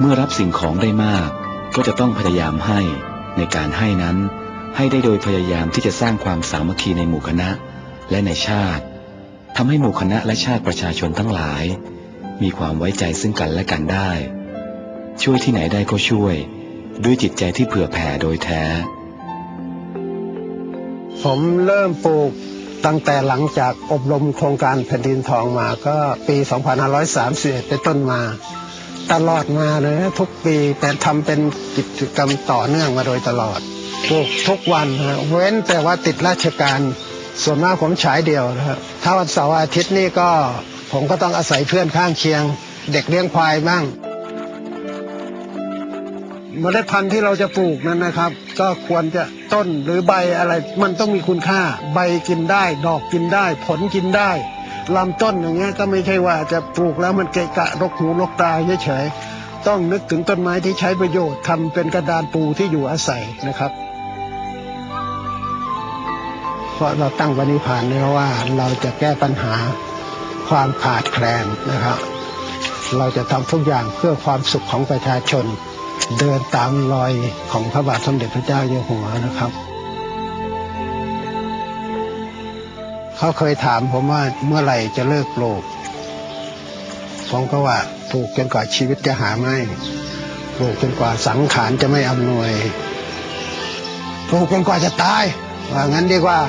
เมื่อรับสิ่งของได้มาก ก็จะต้องพยายามให้ ในการให้นั้น ให้ได้โดยพยายามที่จะสร้างความสามัคคีในหมู่คณะ และในชาติทำให้หมู่คณะและชาติประชาชนทั้งหลาย มีความไว้ใจซึ่งกันและกันได้ ช่วยที่ไหนได้ก็ช่วย ด้วยจิตใจที่เผื่อแผ่โดยแท้ ผมเริ่มปลูกตั้งแต่หลังจากอบรมโครงการแผ่นดินทองมาก็ปี 2531เป็นต้นมา ตลอดมาเลยนะทุกปีแต่ทำเป็นกิจกรรมต่อเนื่องมาโดยตลอดปลูกทุกวันฮะเว้นแต่ว่าติดราชการส่วนมากผมฉายเดียวนะครับถ้าวันเสาร์อาทิตย์นี่ก็ผมก็ต้องอาศัยเพื่อนข้างเคียง เด็กเลี้ยงควายบ้างเมล็ดพันธุ์ที่เราจะปลูกนั้นนะครับ ก็ควรจะต้นหรือใบอะไร มันต้องมีคุณค่า ใบกินได้ ดอกกินได้ ผลกินได้ ลำต้นอย่างเงี้ยก็ไม่ใช่ว่าจะปลูกแล้วมันเกะกะรกหูรกตาเฉยๆต้องนึกถึงต้นไม้ที่ใช้ประโยชน์ทำเป็นกระดานปูที่อยู่อาศัยนะครับเพราะเราตั้งปณิพานไว้ว่าเราจะแก้ปัญหาความขาดแคลนนะครับเราจะทำทุกอย่างเพื่อความสุขของประชาชน เดินตามรอยของพระบาทสมเด็จพระเจ้าอยู่หัวนะครับ เขาเคยถามผมว่าเมื่อไหร่จะเลิกปลูก ผมก็ว่าปลูกจนกว่าชีวิตจะหาไม่ปลูกจนกว่าสังขารจะไม่อำนวยปลูกจนกว่าจะตายว่างั้นดีกว่า